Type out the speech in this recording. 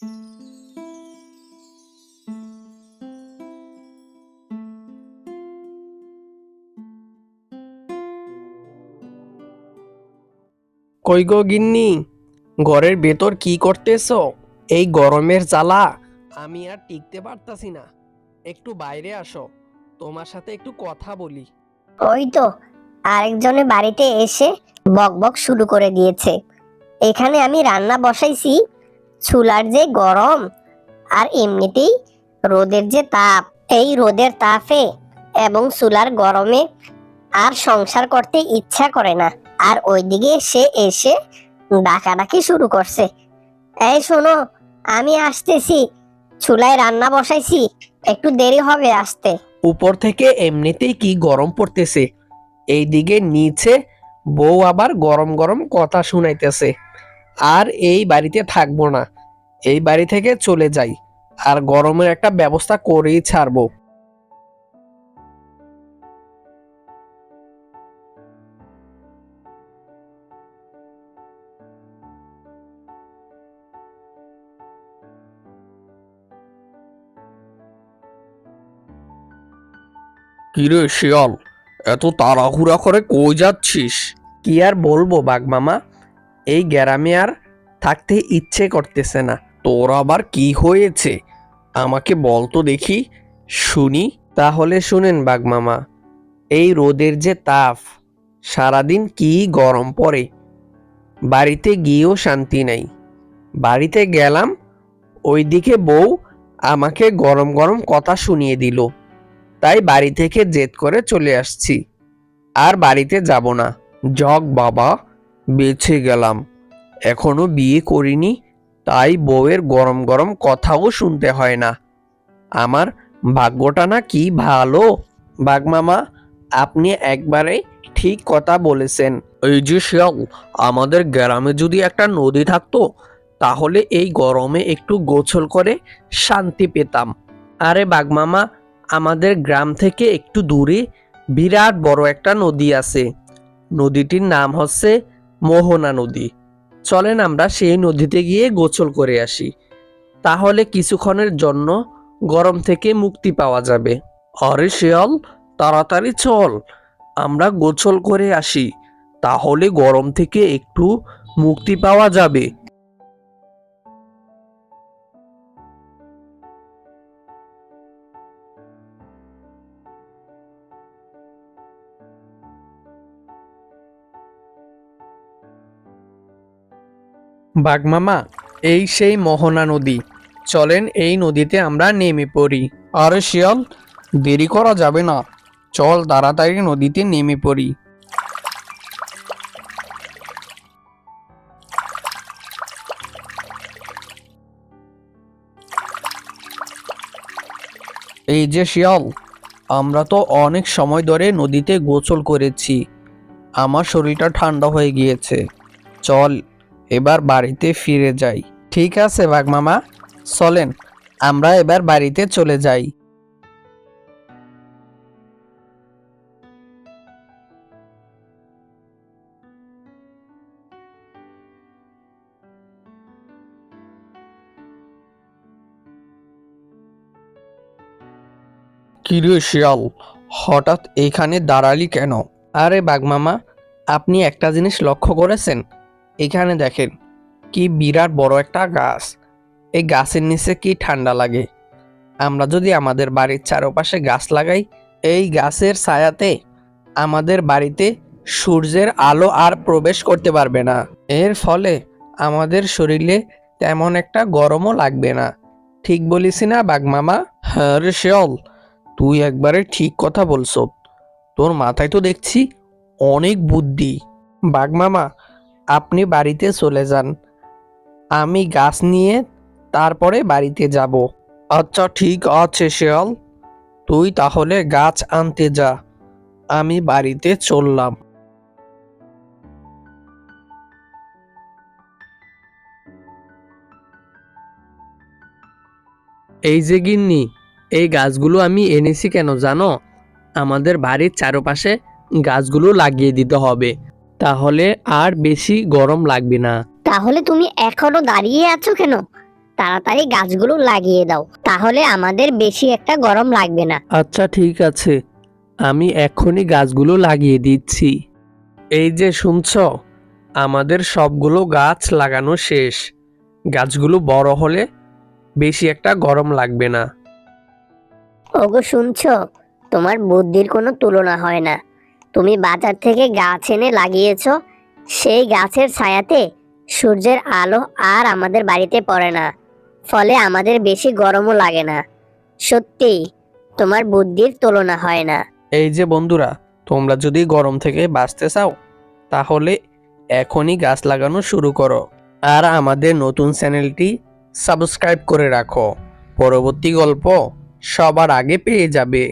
কই গো গিন্নি? ঘরের ভেতর কি করতেছ? এই গরমের জ্বালা, আমি আর টিকতে পারতাছি না। একটু বাইরে আসো, তোমার সাথে একটু কথা বলি। ওই তো, আরেকজনের বাড়িতে এসে বকবক শুরু করে দিয়েছে। এখানে আমি রান্না বসাইছি চুলার যে গরম আর এমনিতেই রোদের যে তাপ, এই রোদের তাপে এবং চুলার গরমে আর সংসার করতে ইচ্ছা করে না। আর ওইদিকে সে এসে ডাকাডাকি শুরু করছে। এই শোনো, আমি আসতেছি। চুলায় রান্না বসাইছি। একটু দেরি হবে আসতে। উপর থেকে এমনিতেই কি গরম পড়তেছে। এইদিকে নিচে বউ আবার গরম গরম কথা শুনাইতেছে। আর এই বাড়িতে থাকব না। এই বাড়ি থেকে চলে যাই আর গরমের একটা ব্যবস্থা করেই ছাড়বো। কিরে শিয়াল এত তাড়াহুড়া করে কই যাচ্ছিস? কি আর বলব বাঘ মামা এই গ্রামে আর থাকতে ইচ্ছে করতেছে না। তোর আবার কি হয়েছে? আমাকে বল তো দেখি। শুনি। তাহলে শুনেন বাঘ মামা এই রোদের যে তাপ, সারাদিন কি গরম পড়ে? বাড়িতে গিয়েও শান্তি নাই। বাড়িতে গেলাম, ওইদিকে বউ আমাকে গরম গরম কথা শুনিয়ে দিল। তাই বাড়ি থেকে জেদ করে চলে আসছি। আর বাড়িতে যাব না। জগ বাবা। বেঁচে গেলাম। এখনও বিয়ে করিনি, তাই বউয়ের গরম গরম কথাও শুনতে হয় না। আমার ভাগ্যটা না কি ভালো? বাগমামা, আপনি একবারে ঠিক কথা বলেছেন। এই যে শিয়াল, আমাদের গ্রামে যদি একটা নদী থাকতো, তাহলে এই গরমে একটু গোছল করে শান্তি পেতাম। আরে বাগমামা, আমাদের গ্রাম থেকে একটু দূরে বিরাট বড় একটা নদী আছে। নদীটির নাম হচ্ছে মোহনা নদী। চলেন আমরা সেই নদীতে গিয়ে গোসল করে আসি। তাহলে কিছুক্ষণের জন্য গরম থেকে মুক্তি পাওয়া যাবে। অরে শিয়াল, তাড়াতাড়ি চল। আমরা গোসল করে আসি। তাহলে গরম থেকে একটু মুক্তি পাওয়া যাবে। বাগমামা এই সেই মোহনা নদী। চলেন এই নদীতে আমরা নেমে পড়ি। আরে শিয়াল, দেরি করা যাবে না। চল তাড়াতাড়ি নদীতে নেমে পড়ি। এই যে শিয়াল, আমরা তো অনেক সময় ধরে নদীতে গোসল করেছি। আমার শরীরটা ঠান্ডা হয়ে গিয়েছে। চল এবার বাড়িতে ফিরে যাই। ঠিক আছে বাঘ মামা। চলেন আমরা এবার বাড়িতে চলে যাই। কিরে শিয়াল হঠাৎ এইখানে দাঁড়ালি কেন? আরে বাঘ মামা আপনি একটা জিনিস লক্ষ্য করেছেন? এখানে দেখেন, কি বিরাট বড় একটা গাছ। এই গাছের নিচে কি ঠান্ডা লাগে? আমরা যদি আমাদের বাড়ির চারপাশে গাছ লাগাই, এই গাছের ছায়াতে আমাদের বাড়িতে সূর্যের আলো আর প্রবেশ করতে পারবে না। এর ফলে আমাদের শরীরে তেমন একটা গরমও লাগবে না। ঠিক বলিস না বাগমামা হ্যাঁ শিয়াল তুই একবারে ঠিক কথা বলছ। তোর মাথায় তো দেখছি অনেক বুদ্ধি। বাগমামা আপনি বাড়িতে চলে যান। আমি গাছ নিয়ে তারপরে বাড়িতে যাব। আচ্ছা ঠিক আছে, শেয়াল। তুই তাহলে গাছ আনতে যা। আমি বাড়িতে চললাম। এই যে গিন্নি, এই গাছগুলো আমি এনেছি কেন জানো? আমাদের বাড়ির চারপাশে গাছগুলো লাগিয়ে দিতে হবে। তাহলে আর বেশি গরম লাগবে না। তাহলে তুমি এখনও দাঁড়িয়ে আছো কেন? তাড়াতাড়ি গাছগুলো লাগিয়ে দাও তাহলে আমাদের বেশি একটা গরম লাগবে না। আচ্ছা ঠিক আছে। আমি এক্ষুনি গাছগুলো লাগিয়ে দিচ্ছি। এই যে শুনছ আমাদের সবগুলো গাছ লাগানো শেষ। গাছগুলো বড় হলে বেশি একটা গরম লাগবে না। ওগো শুনছো? তোমার বুদ্ধির কোনো তুলনা হয় না। তুমি বাজার থেকে গাছ এনে লাগিয়েছো, সেই গাছের ছায়াতে সূর্যের আলো আর আমাদের বাড়িতে পড়ে না, ফলে আমাদের বেশি গরমও লাগে না। সত্যি, তোমার বুদ্ধির তুলনা হয় না। এই যে বন্ধুরা, তোমরা যদি গরম থেকে বাঁচতে চাও, তাহলে এখনই গাছ লাগানো শুরু করো। আর আমাদের নতুন চ্যানেলটি সাবস্ক্রাইব করে রাখো। পরবর্তী গল্প সবার আগে পেয়ে যাবে।